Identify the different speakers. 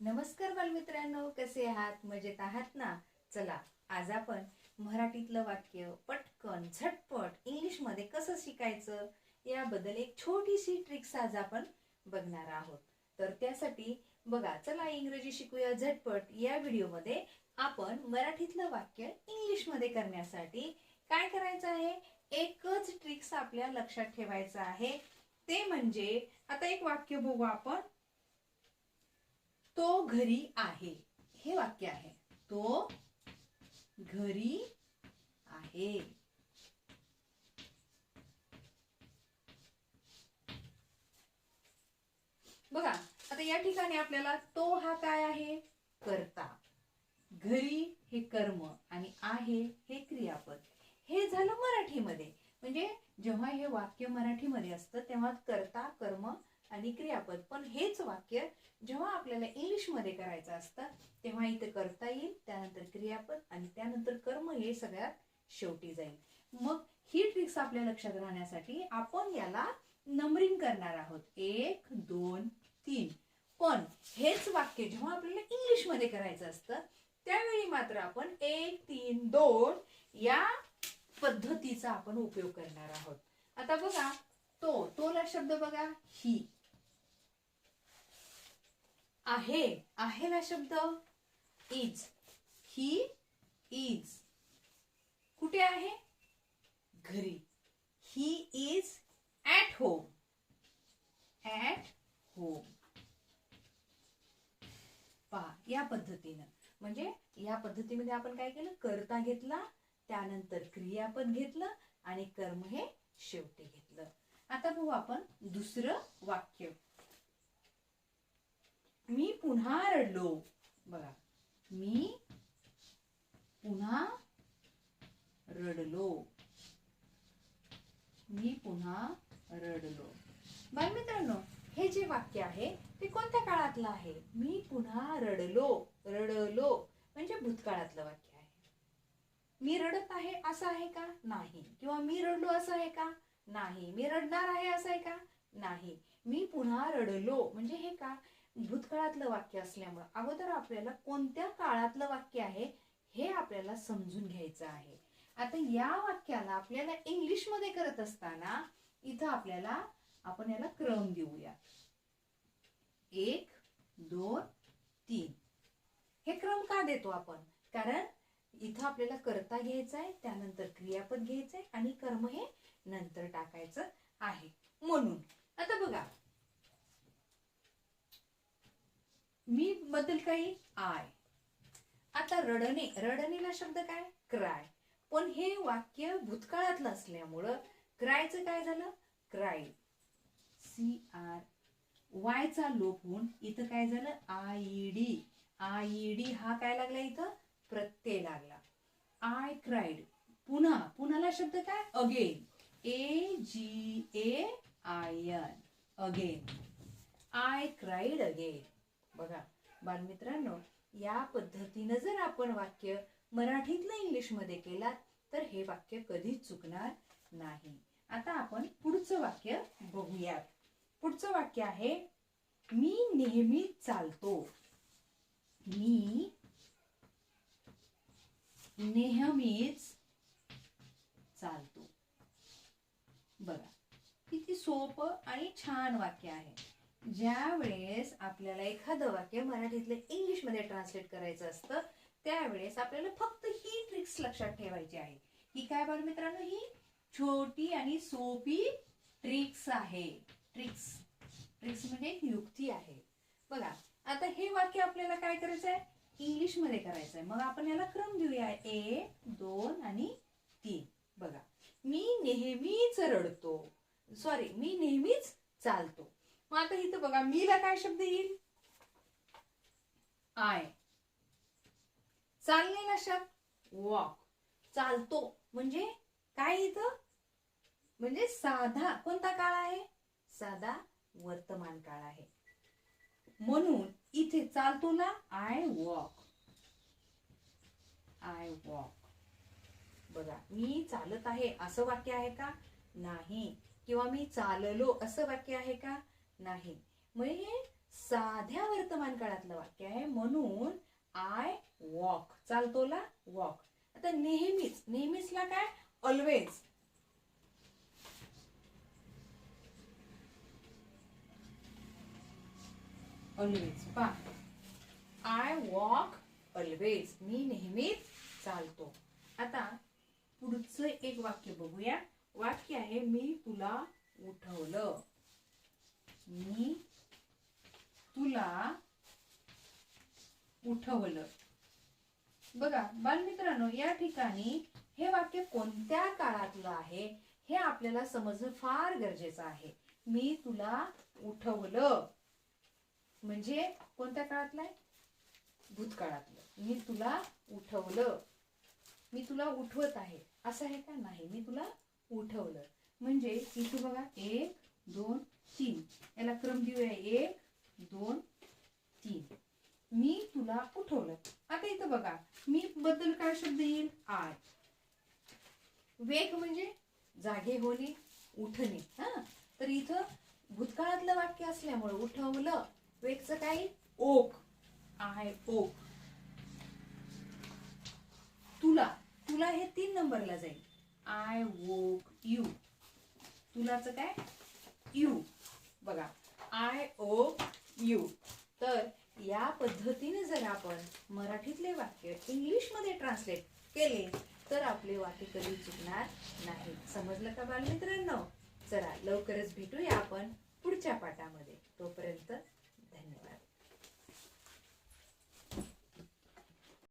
Speaker 1: नमस्कार बालमित्रांनो कसे आहात? मजेत आहात ना? चला आज आपण मराठीतलं वाक्य पटकन झटपट इंग्लिशमध्ये कसं शिकायचं याबद्दल एक छोटीशी ट्रिक्स आज आपण बघणार आहोत. तर त्यासाठी बघा चला इंग्रजी शिकूया झटपट. या व्हिडिओमध्ये आपण मराठीतलं वाक्य इंग्लिशमध्ये करण्यासाठी काय करायचं आहे? एकच ट्रिक्स आपल्या लक्षात ठेवायचं आहे. ते म्हणजे आता एक वाक्य बघू आपण. तो घरी आहे. हे वाक्य आहे. तो घरी आहे. बघा आता या ठिकाणी आपल्याला तो हा काय आहे? करता. घरी हे कर्म आणि आहे हे क्रियापद. हे झालं मराठीमध्ये. म्हणजे जेव्हा हे वाक्य मराठीमध्ये असतं तेव्हा करता कर्म आणि क्रियापद. पण हेच वाक्य जेव्हा आपल्याला इंग्लिशमध्ये करायचं असतं तेव्हा इथं करता येईल त्यानंतर क्रियापद आणि त्यानंतर कर्म हे सगळ्यात शेवटी जाईल. मग ही ट्रिक्स आपल्या लक्षात राहण्यासाठी आपण याला नंबरिंग करणार आहोत. एक दोन तीन. पण हेच वाक्य जेव्हा आपल्याला इंग्लिशमध्ये करायचं असतं त्यावेळी मात्र आपण एक तीन दोन या पद्धतीचा आपण उपयोग करणार आहोत. आता बघा तो तोला शब्द बघा ही. आहे. आहे हा शब्द? इज ही इज कुठे आहे? घरी. He is at home at home पहा या पद्धतीनं. म्हणजे या पद्धतीमध्ये आपण काय केलं? करता घेतला त्यानंतर क्रियापद घेतलं आणि कर्म हे शेवटी घेतलं. आता बघू आपण दुसरं वाक्य. मी पुन्हा रडलो. बघा मी पुन्हा रडलो. मी पुन्हा रडलो. बालमित्रांनो हे जे वाक्य आहे ते कोणत्या काळातलं आहे? मी पुन्हा रडलो रडलो. म्हणजे भूतकाळातलं वाक्य आहे. मी रडत आहे असं आहे का? नाही. किंवा मी रडलो असं आहे का? नाही. मी रडणार आहे असं आहे का? नाही. मी पुन्हा रडलो. म्हणजे हे का? भूतकाळातलं वाक्य असल्यामुळं अगोदर आपल्याला कोणत्या काळातलं वाक्य आहे हे आपल्याला समजून घ्यायचं आहे. आता या वाक्याला आपल्याला इंग्लिशमध्ये करत असताना इथं आपल्याला आपण याला क्रम देऊया. एक दोन तीन. हे क्रम का देतो आपण? कारण इथं आपल्याला करता घ्यायचं आहे त्यानंतर क्रियापद घ्यायचं आहे आणि कर्म हे नंतर टाकायचं आहे. म्हणून आता बघा मी बद्दल काही आय. आता रडणे रडणेला शब्द काय? क्राय. पण हे वाक्य भूतकाळातलं असल्यामुळं क्रायचं काय झालं? क्राय. सी आर वायचा लोप होऊन इथं काय झालं? आय डी आय डी हा काय लागला इथं? प्रत्यय लागला. आय क्राईड पुन्हा पुन्हाला शब्द काय? Again A G A I N again I cried again बघा. बालमित्रांनो या पद्धतीनं जर आपण वाक्य मराठीतलं इंग्लिशमध्ये केला तर हे वाक्य कधीच चुकणार नाही. आता आपण पुढचं वाक्य बघूयात. पुढचं वाक्य आहे मी नेहमी चालतो. मी नेहमीच चालतो. बघा किती सोपं आणि छान वाक्य आहे. ज्या वेळेस आपल्याला एखादं वाक्य मराठीतलं इंग्लिशमध्ये ट्रान्सलेट करायचं असतं त्यावेळेस आपल्याला फक्त ही ट्रिक्स लक्षात ठेवायची आहे. ही काय बाल मित्रांनो ही छोटी आणि सोपी ट्रिक्स आहे. ट्रिक्स ट्रिक्स म्हणजे एक युक्ती आहे. बघा आता हे वाक्य आपल्याला काय करायचं आहे इंग्लिशमध्ये करायचं आहे मग आपण याला क्रम देऊया. एक दोन आणि तीन. बघा मी नेहमीच रडतो. सॉरी मी नेहमीच चालतो. मग आता इथं बघा मीला काय शब्द येईल? आय. चाललेला शब्द? वॉक. चालतो. म्हणजे काय इथं? म्हणजे साधा कोणता काळ आहे? साधा वर्तमान काळ आहे. म्हणून इथे चालतोला आय वॉक. I walk. बघा मी चालत आहे असं वाक्य आहे का? नाही. किंवा मी चाललो असं वाक्य आहे का? नाही. म्हणजे हे साध्या वर्तमान काळातलं वाक्य आहे. म्हणून आय वॉक चालतोला वॉक आता नेहमीच नेहमीचला काय? ऑलवेज ऑलवेज पा आय वॉक ऑलवेज मी नेहमीच चालतो. आता पुढचं एक वाक्य बघूया. वाक्य आहे मी तुला उठवलं. मी तुला उठवलं. बघा बालमित्रांनो या ठिकाणी हे वाक्य कोणत्या काळातलं आहे हे आपल्याला समजणं फार गरजेचं आहे. मी तुला उठवलं. म्हणजे कोणत्या काळातलं आहे? भूतकाळातलं. मी तुला उठवलं. मी तुला उठवत आहे. असं आहे का? नाही मी तुला उठवलं. म्हणजे इथं बघा एक दोन तीन. याला क्रम देऊया एक दोन तीन. मी तुला उठवलं. आता इथं बघा मी बद्दल काय शब्द येईल? आय. वेग म्हणजे जागे होणे उठणे. हा? तर इथं भूतकाळातलं वाक्य असल्यामुळे उठवलं. वेगचं काय? ओक. I okay. तुला तुला हे तीन नंबरला जाईल. I woke you. तुलाच काय? यू. बघा आय ओ यू तर या पद्धतीने जर आपण मराठीतले वाक्य इंग्लिशमध्ये ट्रान्सलेट केले तर आपले वाक्य कधी चुकणार नाही. समजलं का बालमित्रांनो? चला लवकरच भेटूया आपण पुढच्या पाठामध्ये. तोपर्यंत